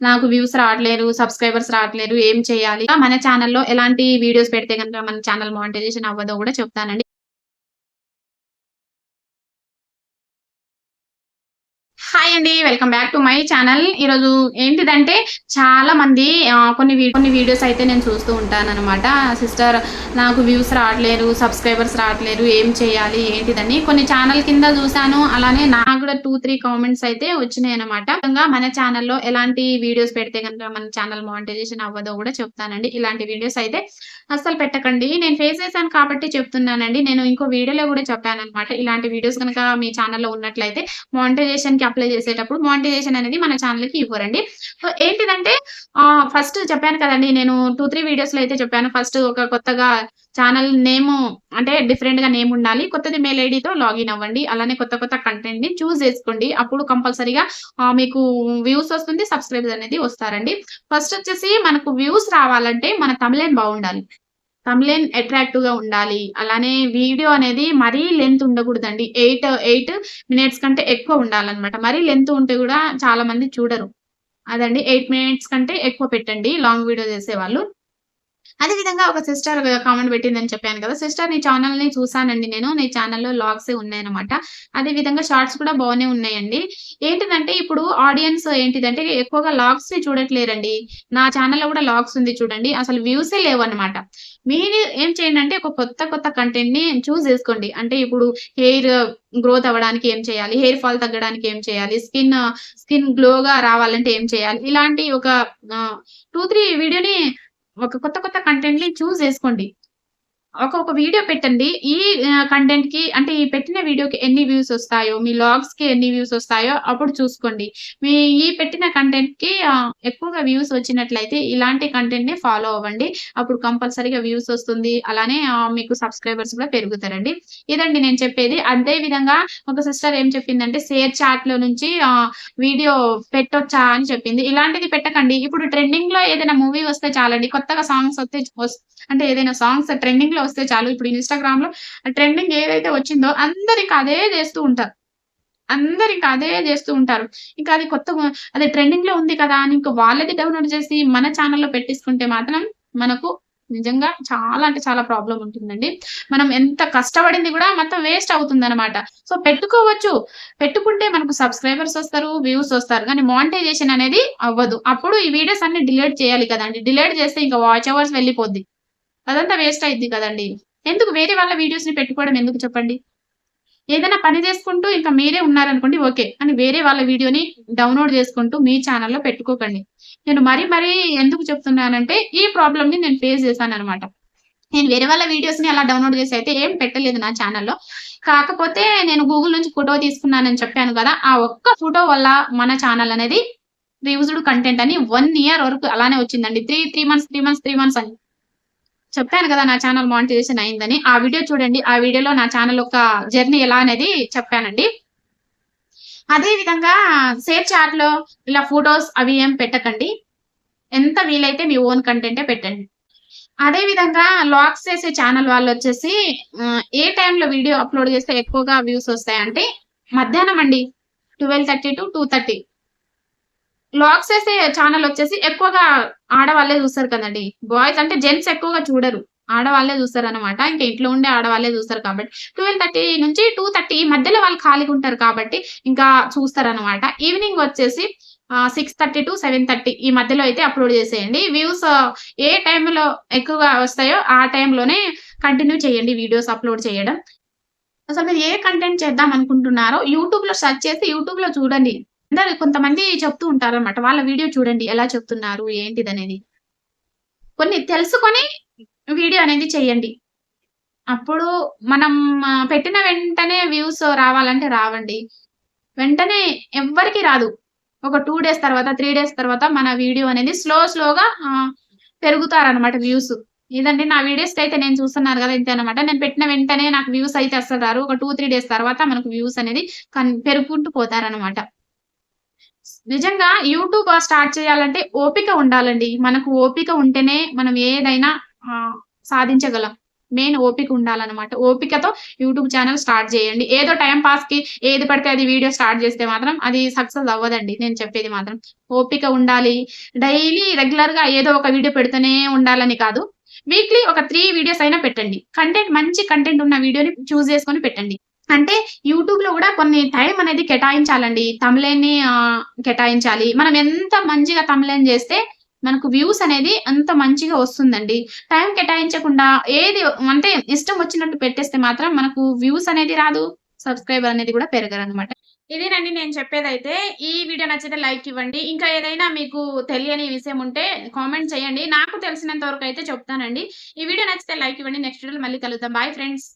నాకు వ్యూస్ రావట్లేదు సబ్స్క్రైబర్స్ రావట్లేదు ఏం చేయాలి? మన ఛానల్లో ఎలాంటి వీడియోస్ పెడితే కనుక మన ఛానల్ మానిటైజేషన్ అవ్వదో కూడా చెప్తానండి. హాయ్ అండి. Welcome back to my channel ఈరోజు ఏంటిదంటే చాలా మంది కొన్ని కొన్ని వీడియోస్ అయితే నేను చూస్తూ ఉంటాను అనమాట సిస్టర్ నాకు వ్యూస్ రావట్లేరు సబ్స్క్రైబర్స్ రావట్లేరు ఏం చేయాలి ఏంటిదని కొన్ని ఛానల్ కింద చూశాను. అలానే నాకు కూడా టూ త్రీ కామెంట్స్ అయితే వచ్చినాయి అనమాట మన ఛానల్లో ఎలాంటి వీడియోస్ పెడితే కనుక మన ఛానల్ మానిటైజేషన్ అవ్వదో కూడా చెప్తానండి. ఇలాంటి వీడియోస్ అయితే అస్సలు పెట్టకండి. నేను ఫేస్ చేశాను కాబట్టి చెప్తున్నానండి. నేను ఇంకో వీడియోలో కూడా చెప్పాను అనమాట ఇలాంటి వీడియోస్ కనుక మీ ఛానల్లో ఉన్నట్లయితే మానిటైజేషన్కి అప్లై చేసేటప్పుడు మానిటైజేషన్ అనేది మన ఛానల్కి ఇవ్వరండి. సో ఏంటిదంటే ఫస్ట్ చెప్పాను కదండి నేను టూ త్రీ వీడియోస్లో అయితే చెప్పాను. ఫస్ట్ ఒక కొత్తగా ఛానల్ నేమ్ అంటే డిఫరెంట్గా నేమ్ ఉండాలి. కొత్తది మెయిల్ ఐడితో లాగిన్ అవ్వండి. అలానే కొత్త కొత్త కంటెంట్ని చూస్ చేసుకోండి. అప్పుడు కంపల్సరీగా మీకు వ్యూస్ వస్తుంది సబ్స్క్రైబర్స్ అనేది వస్తారండి. ఫస్ట్ వచ్చేసి మనకు వ్యూస్ రావాలంటే మన తమిళం బాగుండాలి? తమిళన్ అట్రాక్టివ్గా ఉండాలి. అలానే వీడియో అనేది మరీ లెంత్ ఉండకూడదండి. ఎయిట్ ఎయిట్ మినిట్స్ కంటే ఎక్కువ ఉండాలన్నమాట. మరీ లెంత్ ఉంటే కూడా చాలా మంది చూడరు. అదండి ఎయిట్ మినిట్స్ కంటే ఎక్కువ పెట్టండి. లాంగ్ వీడియో చేసే వాళ్ళు అదే విధంగా ఒక సిస్టర్ కామెంట్ పెట్టిందని చెప్పాను కదా. సిస్టర్ నీ ఛానల్ని చూసానండి నేను. నీ ఛానల్లో లాగ్స్ ఉన్నాయన్నమాట. అదే విధంగా షార్ట్స్ కూడా బాగానే ఉన్నాయండి. ఏంటిదంటే ఇప్పుడు ఆడియన్స్ ఏంటిదంటే ఎక్కువగా లాగ్స్ని చూడట్లేరండి. నా ఛానల్లో కూడా లాగ్స్ ఉంది చూడండి. అసలు వ్యూసే లేవు మీరు ఏం చేయండి అంటే ఒక కొత్త కొత్త కంటెంట్ని చూస్ చేసుకోండి. అంటే ఇప్పుడు హెయిర్ గ్రోత్ అవ్వడానికి ఏం చేయాలి? హెయిర్ ఫాల్ తగ్గడానికి ఏం చేయాలి? స్కిన్ స్కిన్ గ్లోగా రావాలంటే ఏం చేయాలి? ఇలాంటి ఒక టూ త్రీ వీడియోని ఒక కొత్త కొత్త కంటెంట్ని చూస్ చేసుకోండి. ఒక్కొక్క వీడియో పెట్టండి. ఈ కంటెంట్కి అంటే ఈ పెట్టిన వీడియోకి ఎన్ని వ్యూస్ వస్తాయో మీ లాగ్స్కి ఎన్ని వ్యూస్ వస్తాయో అప్పుడు చూసుకోండి. మీ ఈ పెట్టిన కంటెంట్కి ఎక్కువగా వ్యూస్ వచ్చినట్లయితే ఇలాంటి కంటెంట్ని ఫాలో అవ్వండి. అప్పుడు కంపల్సరీగా వ్యూస్ వస్తుంది. అలానే మీకు సబ్స్క్రైబర్స్ కూడా పెరుగుతారండి. ఇదండి నేను చెప్పేది. అదే విధంగా ఒక సిస్టర్ ఏం చెప్పిందంటే షేర్ చాట్లో నుంచి వీడియో పెట్టొచ్చా అని చెప్పింది. ఇలాంటిది పెట్టకండి. ఇప్పుడు ట్రెండింగ్లో ఏదైనా మూవీ వస్తే చాలండి. కొత్తగా సాంగ్స్ వస్తే అంటే ఏదైనా సాంగ్స్ ట్రెండింగ్లో వస్తే చాలు. ఇప్పుడు ఇన్స్టాగ్రామ్లో ట్రెండింగ్ ఏదైతే వచ్చిందో అందరికి అదే చేస్తూ ఉంటారు. అందరు ఇంకా అదే చేస్తూ ఉంటారు. ఇంకా అది కొత్త అదే ట్రెండింగ్లో ఉంది కదా అని ఇంకా వాళ్ళది డౌన్లోడ్ చేసి మన ఛానల్లో పెట్టించుకుంటే మాత్రం మనకు నిజంగా చాలా అంటే చాలా ప్రాబ్లం ఉంటుందండి. మనం ఎంత కష్టపడింది కూడా మొత్తం వేస్ట్ అవుతుంది అనమాట సో పెట్టుకోవచ్చు. పెట్టుకుంటే మనకు సబ్స్క్రైబర్స్ వస్తారు వ్యూస్ వస్తారు. కానీ మానిటైజేషన్ అనేది అవ్వదు. అప్పుడు ఈ వీడియోస్ అన్ని డిలీట్ చేయాలి కదండి. డిలీట్ చేస్తే ఇంకా వాచ్ అవర్స్ వెళ్ళిపోద్ది. అదంతా వేస్ట్ అయింది కదండి. ఎందుకు వేరే వాళ్ళ వీడియోస్ని పెట్టుకోవడం ఎందుకు చెప్పండి? ఏదైనా పని చేసుకుంటూ ఇంకా మీరే ఉన్నారనుకోండి ఓకే. అని వేరే వాళ్ళ వీడియోని డౌన్లోడ్ చేసుకుంటూ మీ ఛానల్లో పెట్టుకోకండి. నేను మరీ మరీ ఎందుకు చెప్తున్నానంటే ఈ ప్రాబ్లమ్ని నేను ఫేస్ చేశాను అనమాట నేను వేరే వాళ్ళ వీడియోస్ని అలా డౌన్లోడ్ చేసి అయితే ఏం పెట్టలేదు నా ఛానల్లో కాకపోతే నేను గూగుల్ నుంచి ఫోటో తీసుకున్నానని చెప్పాను కదా ఆ ఒక్క ఫోటో వల్ల మన ఛానల్ అనేది రివ్యూజ్డ్ కంటెంట్ అని వన్ ఇయర్ వరకు అలానే వచ్చిందండి. Three three months three months three months అని. చెప్పాను కదా నా ఛానల్ మానిటైజేషన్ అయిందని. ఆ వీడియో చూడండి. ఆ వీడియోలో నా ఛానల్ యొక్క జర్నీ ఎలా అనేది చెప్పానండి. అదే విధంగా షేర్ చాట్లో ఇలా ఫొటోస్ అవి ఏం పెట్టకండి. ఎంత వీలైతే మీ ఓన్ కంటెంటే పెట్టండి. అదే విధంగా లాక్స్ చేసే ఛానల్ వాళ్ళు వచ్చేసి ఏ టైంలో వీడియో అప్లోడ్ చేస్తే ఎక్కువగా వ్యూస్ వస్తాయంటే మధ్యాహ్నం అండి. Twelve thirty to two thirty. Lakhs వేసే ఛానల్ వచ్చేసి ఎక్కువగా ఆడవాళ్ళే చూస్తారు కదండి. బాయ్స్ అంటే జెంట్స్ ఎక్కువగా చూడరు. ఆడవాళ్ళే చూస్తారు అనమాట ఇంకా ఇంట్లో ఉండే ఆడవాళ్ళే చూస్తారు కాబట్టి. ట్వెల్వ్ థర్టీ నుంచి టూ థర్టీ మధ్యలో వాళ్ళు ఖాళీగా ఉంటారు కాబట్టి ఇంకా చూస్తారు అనమాట ఈవినింగ్ వచ్చేసి six thirty to seven thirty ఈ మధ్యలో అయితే అప్లోడ్ చేసేయండి. వ్యూస్ ఏ టైంలో ఎక్కువగా వస్తాయో ఆ టైంలోనే కంటిన్యూ చేయండి వీడియోస్ అప్లోడ్ చేయడం. అసలు మీరు ఏ కంటెంట్ చేద్దాం అనుకుంటున్నారో యూట్యూబ్లో సెర్చ్ చేసి యూట్యూబ్లో చూడండి. అందరు కొంతమంది చెప్తూ ఉంటారు అనమాట వాళ్ళ వీడియో చూడండి ఎలా చెప్తున్నారు ఏంటిది అనేది కొన్ని తెలుసుకొని వీడియో అనేది చేయండి అప్పుడు మనం పెట్టిన వెంటనే వ్యూస్ రావాలంటే రావండి. వెంటనే ఎవ్వరికి రాదు. ఒక టూ డేస్ తర్వాత త్రీ డేస్ తర్వాత మన వీడియో అనేది స్లో స్లోగా పెరుగుతారనమాట వ్యూస్. ఇదండి నా వీడియోస్ అయితే నేను చూస్తున్నాను కదా ఇంతే అనమాట నేను పెట్టిన వెంటనే నాకు వ్యూస్ అయితే వస్తారు ఒక టూ త్రీ డేస్ తర్వాత మనకు వ్యూస్ అనేది కన్- పెరుగుకుంటూ పోతారనమాట నిజంగా యూట్యూబ్ స్టార్ట్ చేయాలంటే ఓపిక ఉండాలండి. మనకు ఓపిక ఉంటేనే మనం ఏదైనా సాధించగలం. మెయిన్ ఓపిక ఉండాలన్నమాట. ఓపికతో యూట్యూబ్ ఛానల్ స్టార్ట్ చేయండి. ఏదో టైం పాస్కి ఏది పడితే అది వీడియో స్టార్ట్ చేస్తే మాత్రం అది సక్సెస్ అవ్వదండి. నేను చెప్పేది మాత్రం. ఓపిక ఉండాలి. డైలీ రెగ్యులర్గా ఏదో ఒక వీడియో పెడుతూనే ఉండాలని కాదు. వీక్లీ ఒక త్రీ వీడియోస్ అయినా పెట్టండి. కంటెంట్ మంచి కంటెంట్ ఉన్న వీడియోని చూస్ చేసుకొని పెట్టండి. అంటే యూట్యూబ్లో కూడా కొన్ని టైం అనేది కేటాయించాలండి. తమిళని కేటాయించాలి. మనం ఎంత మంచిగా తమిళని చేస్తే మనకు వ్యూస్ అనేది అంత మంచిగా వస్తుందండి. టైం కేటాయించకుండా ఏది అంటే ఇష్టం వచ్చినట్టు పెట్టేస్తే మాత్రం మనకు వ్యూస్ అనేది రాదు సబ్స్క్రైబర్ అనేది కూడా పెరగరు అనమాట ఇదేనండి నేను చెప్పేదైతే ఈ వీడియో నచ్చితే లైక్ ఇవ్వండి. ఇంకా ఏదైనా మీకు తెలియని విషయం ఉంటే కామెంట్ చేయండి. నాకు తెలిసినంత వరకు అయితే చెప్తానండి. ఈ వీడియో నచ్చితే లైక్ ఇవ్వండి. నెక్స్ట్ వీడియో మళ్ళీ కలుద్దాం. Bye friends